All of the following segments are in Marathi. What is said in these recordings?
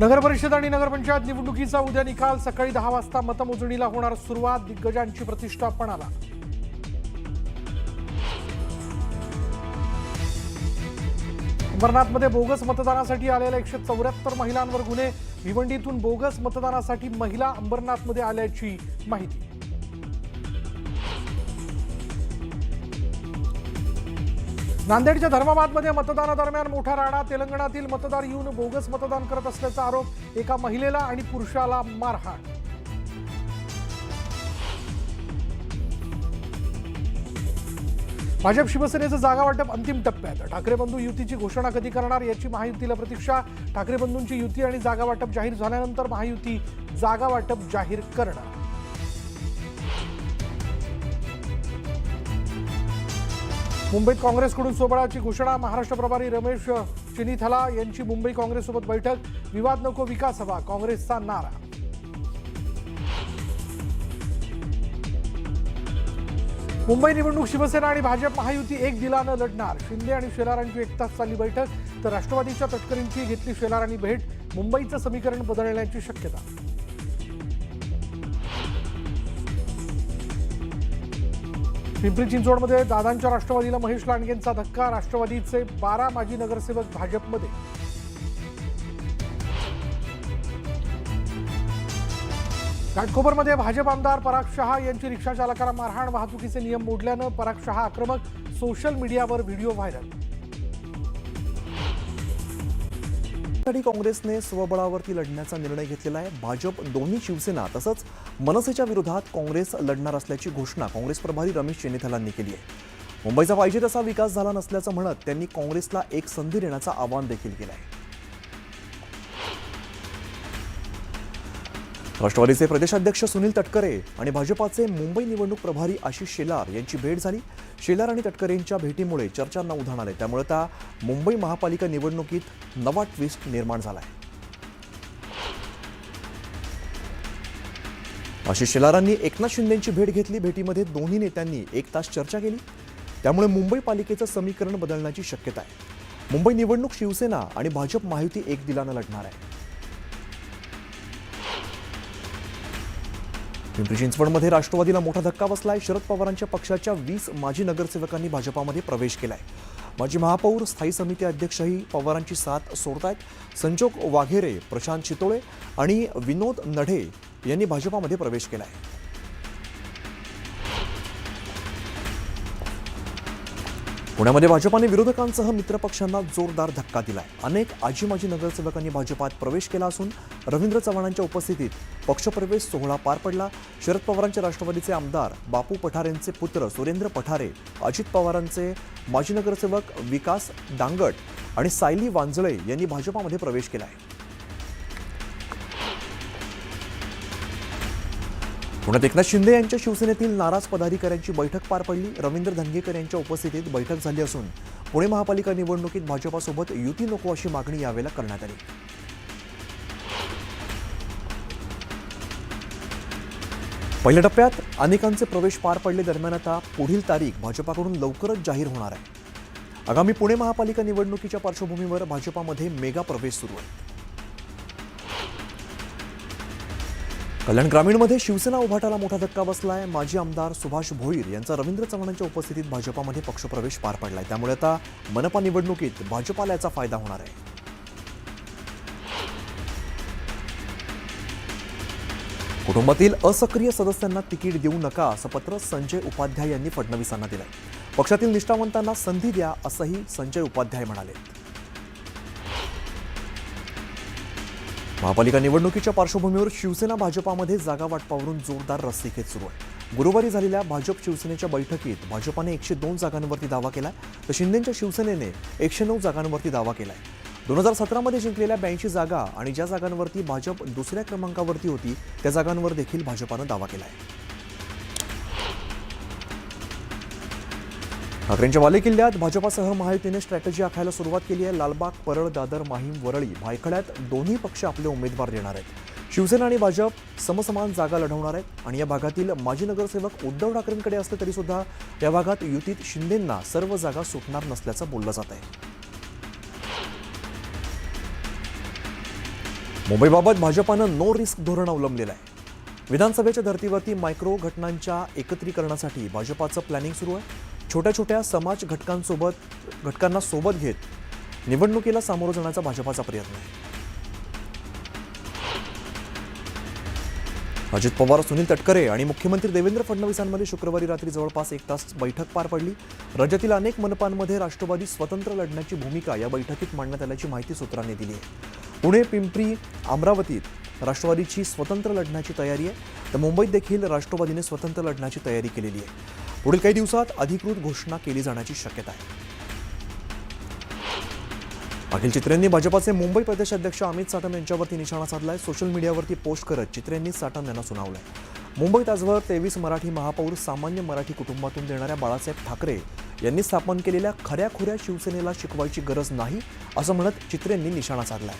नगर परिषद आणि नगरपंचायत निवडणुकीचा उद्या निकाल सकाळी दहा वाजता मतमोजणीला होणार सुरुवात. दिग्गजांची प्रतिष्ठा पणाला अंबरनाथमध्ये बोगस मतदानासाठी आलेल्या एकशे चौऱ्याहत्तर महिलांवर गुन्हे. भिवंडीतून बोगस मतदानासाठी महिला अंबरनाथमध्ये आल्याची माहिती. नांदेडच्या धर्माबादमध्ये मतदानादरम्यान मोठा राडा तेलंगणातील मतदार येऊन बोगस मतदान करत असल्याचा आरोप एका महिलेला आणि पुरुषाला मारहाण. भाजप शिवसेनेचं जागा वाटप अंतिम टप्प्यात. ठाकरे बंधू युतीची घोषणा कधी करणार याची महायुतीला प्रतीक्षा. ठाकरे बंधूंची युती आणि जागा वाटप जाहीर झाल्यानंतर महायुती जागा वाटप जाहीर करणार. मुंबईत काँग्रेसकडून सोबळाची घोषणा महाराष्ट्र प्रभारी रमेश चिनीथला यांची मुंबई काँग्रेससोबत बैठक विवाद नको विकास हवा काँग्रेसचा नारा. मुंबई निवडणूक शिवसेना आणि भाजप महायुती एक दिलानं लढणार. शिंदे आणि शेलारांची एक तास चालली बैठक तर राष्ट्रवादीच्या तटकरींची घेतली शेलारांनी भेट मुंबईचं समीकरण बदलण्याची शक्यता. पिंपरी चिंचवडमध्ये दादांच्या राष्ट्रवादीला महेश लांडगेंचा धक्का राष्ट्रवादीचे बारा माजी नगरसेवक भाजपमध्ये. घाटकोपरमध्ये भाजप आमदार पराग शहा यांची रिक्षा चालकाला मारहाण वाहतुकीचे नियम मोडल्यानं पराग शहा आक्रमक सोशल मीडियावर व्हिडिओ व्हायरल. साठी काँग्रेसने स्वबळावरती लढण्याचा निर्णय घेतलेला आहे. भाजप दोन्ही शिवसेना तसंच मनसेच्या विरोधात काँग्रेस लढणार असल्याची घोषणा काँग्रेस प्रभारी रमेश चेनिथलांनी केली आहे. मुंबईचा पाहिजे तसा विकास झाला नसल्याचं म्हणत त्यांनी काँग्रेसला एक संधी देण्याचं आवाहन देखील केलं आहे. राष्ट्रवादीचे प्रदेशाध्यक्ष सुनील तटकरे आणि भाजपाचे मुंबई निवडणूक प्रभारी आशिष शेलार यांची भेट झाली. शेलार आणि तटकरेंच्या भेटीमुळे चर्चांना उधाण आले त्यामुळे त्या मुंबई महापालिका निवडणुकीत नवा ट्विस्ट निर्माण झाला आहे आशिष शेलारांनी एकनाथ शिंदेची भेट घेतली. भेटीमध्ये दोन्ही नेत्यांनी एक तास चर्चा केली. त्यामुळे मुंबई पालिकेचं समीकरण बदलण्याची शक्यता आहे. मुंबई निवडणूक शिवसेना आणि भाजप महायुती एक दिलानं लढणार आहे. पिंपरी चिंचवडमध्ये राष्ट्रवादीला मोठा धक्का बसलाय. शरद पवारांच्या पक्षाच्या वीस माजी नगरसेवकांनी भाजपामध्ये प्रवेश केलाय. माजी महापौर स्थायी समिती अध्यक्षही पवारांची साथ सोडतायत. संजोग वाघेरे प्रशांत चितोळे आणि विनोद नढे यांनी भाजपामध्ये प्रवेश केलाय. पुण्यामध्ये भाजपाने विरोधकांसह मित्रपक्षांना जोरदार धक्का दिलाय. अनेक आजी माजी नगरसेवकांनी भाजपात प्रवेश केला असून रवींद्र चव्हाणांच्या उपस्थितीत पक्षप्रवेश सोहळा पार पडला. शरद पवारांचे राष्ट्रवादीचे आमदार बापू पठारेंचे पुत्र सुरेंद्र पठारे अजित पवारांचे माजी नगरसेवक विकास डांगट आणि सायली वांजळे यांनी भाजपामध्ये प्रवेश केला आहे पुण्यात एकनाथ शिंदे यांच्या शिवसेनेतील नाराज पदाधिकाऱ्यांची बैठक पार पडली. रवींद्र धनगेकर यांच्या उपस्थितीत बैठक झाली असून पुणे महापालिका निवडणुकीत भाजपासोबत युती नको अशी मागणी यावेळेला करण्यात आली. पहिल्या टप्प्यात अनेकांचे प्रवेश पार पडले दरम्यान आता पुढील तारीख भाजपाकडून लवकरच जाहीर होणार आहे. आगामी पुणे महापालिका निवडणुकीच्या पार्श्वभूमीवर भाजपामध्ये मेगा प्रवेश सुरू आहे. कल्याण ग्रामीणमध्ये शिवसेना उभाटाला मोठा धक्का बसलाय. माजी आमदार सुभाष भोईर यांचा रवींद्र चव्हाणांच्या उपस्थितीत भाजपामध्ये पक्षप्रवेश पार पडलाय. त्यामुळे आता मनपा निवडणुकीत भाजपाला याचा फायदा होणार आहे. कुटुंबातील असक्रिय सदस्यांना तिकीट देऊ नका असं पत्र संजय उपाध्याय यांनी फडणवीसांना दिलंय. पक्षातील निष्ठावंतांना संधी द्या असंही संजय उपाध्याय म्हणाले महापालिका निवडणुकीच्या पार्श्वभूमीवर शिवसेना भाजपामध्ये जागा वाटपावरून जोरदार रस्सीखेच सुरू आहे. गुरुवारी झालेल्या भाजप शिवसेनेच्या बैठकीत भाजपाने एकशे दोन जागांवरती दावा केला तर शिंदेच्या शिवसेनेने एकशे नऊ जागांवरती दावा केला आहे दोन हजार सतरामध्ये जिंकलेल्या ब्याऐंशी जागा आणि ज्या जागांवरती भाजप दुसऱ्या क्रमांकावरती होती त्या जागांवर देखील भाजपानं दावा केला आहे ठाकरेंच्या वाले किल्ल्यात भाजपासह महायुतीने स्ट्रॅटेजी आखायला सुरुवात केली आहे. लालबाग परळ दादर माहीम वरळी भायखळ्यात दोन्ही पक्ष आपले उमेदवार देणार आहेत. शिवसेना आणि भाजप समसमान जागा लढवणार आहेत. आणि या भागातील माजी नगरसेवक उद्धव ठाकरेंकडे असले तरी सुद्धा या भागात युतीत शिंदेंना सर्व जागा सुटणार नसल्याचं बोललं जात आहे. मुंबईबाबत भाजपानं नो रिस्क धोरण अवलंबलेलं आहे. विधानसभेच्या धर्तीवरती मायक्रो घटनांच्या एकत्रीकरणासाठी भाजपाचं प्लॅनिंग सुरू आहे. छोट्या छोट्या समाज घटकांसोबत घटकांना सोबत घेत निवडणुकीला सामोरं जाण्याचा भाजपाचा प्रयत्न आहे. अजित पवार सुनील तटकरे आणि मुख्यमंत्री देवेंद्र फडणवीसांमध्ये शुक्रवारी रात्री जवळपास एक तास बैठक पार पडली. राज्यातील अनेक मनपांमध्ये राष्ट्रवादी स्वतंत्र लढण्याची भूमिका या बैठकीत मांडण्यात आल्याची माहिती सूत्रांनी दिली आहे. पुणे पिंपरी अमरावतीत राष्ट्रवादीची स्वतंत्र लढण्याची तयारी आहे. तर मुंबईत देखील राष्ट्रवादीने स्वतंत्र लढण्याची तयारी केलेली आहे. पुढील काही दिवसात अधिकृत घोषणा केली जाण्याची शक्यता आहे. अखिल चित्रेंनी भाजपाचे मुंबई प्रदेश अध्यक्ष अमित साटम यांच्यावरती निशाणा साधलाय. सोशल मीडियावरती पोस्ट करत चित्रेंनी साटम यांना सुनावलंय. मुंबईत आजवर तेवीस मराठी महापौर सामान्य मराठी कुटुंबातून देणाऱ्या बाळासाहेब ठाकरे यांनी स्थापन केलेल्या खऱ्या खुऱ्या शिवसेनेला शिकवायची गरज नाही असं म्हणत चित्रेंनी निशाणा साधलाय.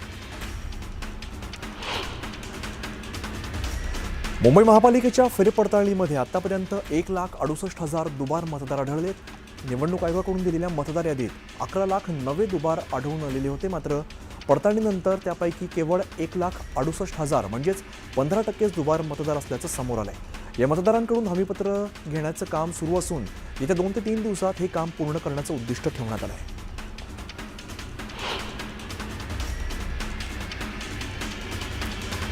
मुंबई महापालिकेच्या फेरपडताळणीमध्ये आतापर्यंत एक लाख अडुसष्ट हजार दुबार मतदार आढळलेत. निवडणूक आयोगाकडून दिलेल्या मतदार यादीत अकरा लाख नवे दुबार आढळून आलेले होते मात्र पडताळणीनंतर त्यापैकी केवळ एक लाख अडुसष्ट हजार म्हणजेच पंधरा टक्केच दुबार मतदार असल्याचं समोर आलंय. या मतदारांकडून हमीपत्र घेण्याचं काम सुरू असून येत्या दोन ते तीन दिवसात हे काम पूर्ण करण्याचं उद्दिष्ट ठेवण्यात आलं आहे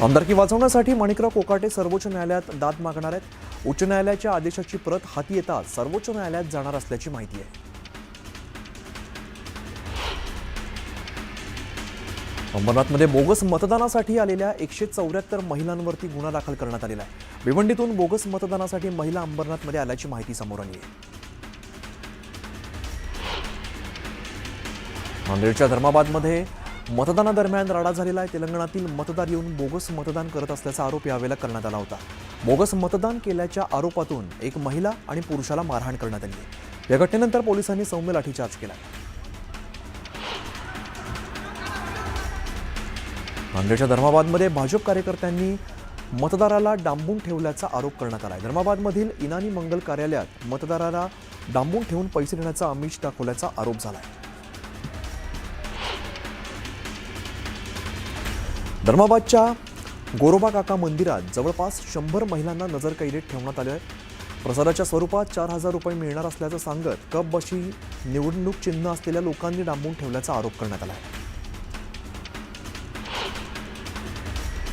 आमदारकी वाचवण्यासाठी माणिकराव कोकाटे सर्वोच्च न्यायालयात दाद मागणार आहेत. उच्च न्यायालयाच्या आदेशाची प्रत हाती येताच सर्वोच्च न्यायालयात जाणार असल्याची माहिती आहे. अंबरनाथमध्ये बोगस मतदानासाठी आलेल्या एकशे चौऱ्याहत्तर महिलांवरती गुन्हा दाखल करण्यात आलेला आहे. भिवंडीतून बोगस मतदानासाठी महिला अंबरनाथमध्ये आल्याची माहिती समोर आली आहे. नांदेडच्या धर्माबादमध्ये मतदानादरम्यान राडा झालेला आहे. तेलंगणातील मतदार येऊन बोगस मतदान करत असल्याचा आरोप यावेळेला करण्यात आला होता. बोगस मतदान केल्याच्या आरोपातून एक महिला आणि पुरुषाला मारहाण करण्यात आली. या घटनेनंतर पोलिसांनी सौम्य लाठीचार्ज केला. नांदेडच्या धर्माबादमध्ये भाजप कार्यकर्त्यांनी मतदाराला डांबून ठेवल्याचा आरोप करण्यात आला आहे धर्माबादमधील इनानी मंगल कार्यालयात मतदाराला डांबून ठेवून पैसे देण्याचा आमिष दाखवल्याचा आरोप झाला आहे धर्माबादच्या गोरोबा काका मंदिरात जवळपास शंभर महिलांना नजरकैदेत ठेवण्यात आलं आहे प्रसादाच्या स्वरूपात चार हजार रुपये मिळणार असल्याचं सांगत कप बशी निवडणूक चिन्ह असलेल्या लोकांनी डांबून ठेवल्याचा आरोप करण्यात आला आहे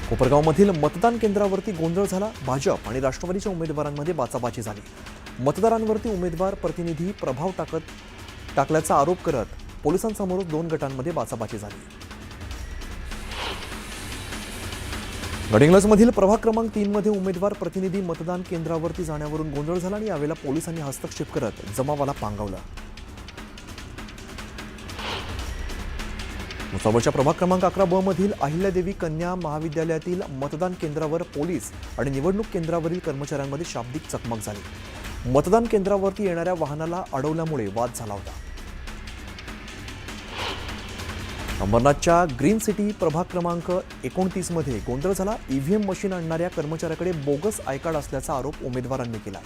कोपरगावमधील मतदान केंद्रावरती गोंधळ झाला भाजप आणि राष्ट्रवादीच्या उमेदवारांमध्ये बाचाबाची झाली. मतदारांवरती उमेदवार प्रतिनिधी प्रभाव टाकत टाकल्याचा आरोप करत पोलिसांसमोर दोन गटांमध्ये बाचाबाची झाली. गडिंग्लजमधील प्रभाग क्रमांक तीनमध्ये उमेदवार प्रतिनिधी मतदान केंद्रावरती जाण्यावरून गोंधळ झाला आणि यावेळेला पोलिसांनी हस्तक्षेप करत जमावाला पांगवलं. मुसाबळच्या प्रभाग क्रमांक अकरा ब मधील अहिल्यादेवी कन्या महाविद्यालयातील मतदान केंद्रावर पोलीस आणि निवडणूक केंद्रावरील कर्मचाऱ्यांमध्ये शाब्दिक चकमक झाली. मतदान केंद्रावरती येणाऱ्या वाहनाला अडवल्यामुळे वाद झाला होता. अंबरनाथच्या ग्रीन सिटी प्रभाग क्रमांक एकोणतीसमध्ये गोंधळ झाला. ईव्हीएम मशीन आणणाऱ्या कर्मचाऱ्याकडे बोगस आयकार्ड असल्याचा आरोप उमेदवारांनी केला.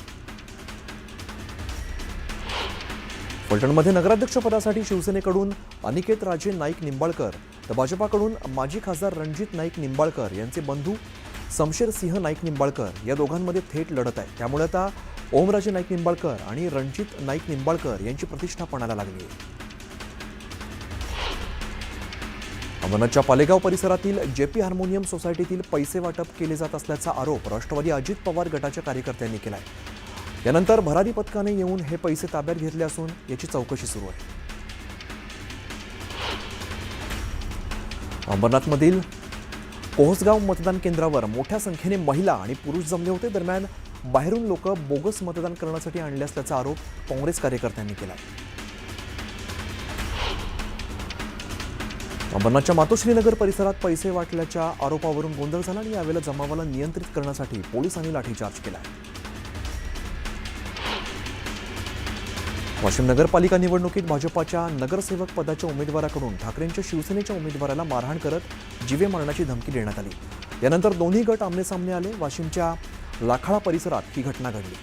फलटणमध्ये नगराध्यक्षपदासाठी शिवसेनेकडून अनिकेत राजे नाईक निंबाळकर तर भाजपाकडून माजी खासदार रणजित नाईक निंबाळकर यांचे बंधू समशेर सिंह नाईक निंबाळकर या दोघांमध्ये थेट लढत आहे. त्यामुळे आता ओमराजे नाईक निंबाळकर आणि रणजित नाईक निंबाळकर यांची प्रतिष्ठा पणाला लागली आहे. अमरनाथच्या पालेगाव परिसरातील जेपी हार्मोनियम सोसायटीतील पैसे वाटप केले जात असल्याचा आरोप राष्ट्रवादी अजित पवार गटाच्या कार्यकर्त्यांनी केला आहे यानंतर भरारी पथकाने येऊन हे पैसे ताब्यात घेतले असून याची चौकशी सुरू आहे. अंबरनाथमधील कोहसगाव मतदान केंद्रावर मोठ्या संख्येने महिला आणि पुरुष जमले होते दरम्यान बाहेरून लोक बोगस मतदान करण्यासाठी आणले असल्याचा आरोप काँग्रेस कार्यकर्त्यांनी केला आहे अंबरनाथच्या मातोश्रीनगर परिसरात पैसे वाटल्याच्या आरोपावरून गोंधळ झाला आणि यावेळेला जमावाला नियंत्रित करण्यासाठी पोलिसांनी लाठीचार्ज केला वाशिम नगरपालिका निवडणुकीत भाजपाच्या नगरसेवक पदाच्या उमेदवाराकडून ठाकरेंच्या शिवसेनेच्या उमेदवाराला मारहाण करत जीवे मारण्याची धमकी देण्यात आली. यानंतर दोन्ही गट आमनेसामने आले. वाशिमच्या लाखाळा परिसरात ही घटना घडली.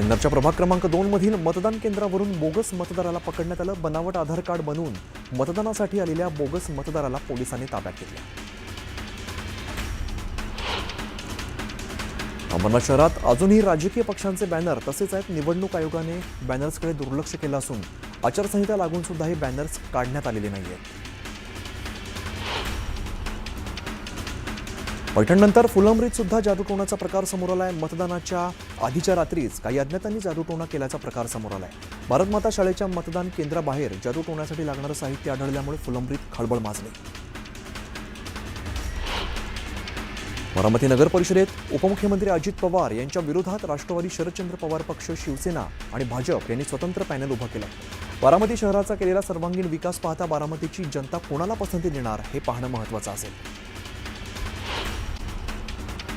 सिन्नरच्या प्रभाग क्रमांक दोन मधील मतदान केंद्रावरून बोगस मतदाराला पकडण्यात आलं बनावट आधार कार्ड बनवून मतदानासाठी आलेल्या बोगस मतदाराला पोलिसांनी ताब्यात घेतलं. अंबरनाथ शहरात अजूनही राजकीय पक्षांचे बॅनर तसेच आहेत निवडणूक आयोगाने बॅनर्सकडे दुर्लक्ष केलं असून आचारसंहिता लागून सुद्धा हे बॅनर्स काढण्यात आलेले नाही आहेत पैठणनंतर फुलंब्रीत सुद्धा जादूटोणाचा प्रकार समोर आलाय. मतदानाच्या आधीच्या रात्रीच काही अज्ञातांनी जादूटोणा केल्याचा प्रकार समोर आलाय. भारतमाता शाळेच्या मतदान केंद्राबाहेर जादूटोण्यासाठी लागणारं साहित्य आढळल्यामुळे फुलंब्रीत खळबळ माजली. बारामती नगर परिषदेत उपमुख्यमंत्री अजित पवार यांच्या विरोधात राष्ट्रवादी शरदचंद्र पवार पक्ष शिवसेना आणि भाजप यांनी स्वतंत्र पॅनल उभं केलं बारामती शहराचा केलेला सर्वांगीण विकास पाहता बारामतीची जनता कोणाला पसंती देणार हे पाहणं महत्त्वाचं असेल.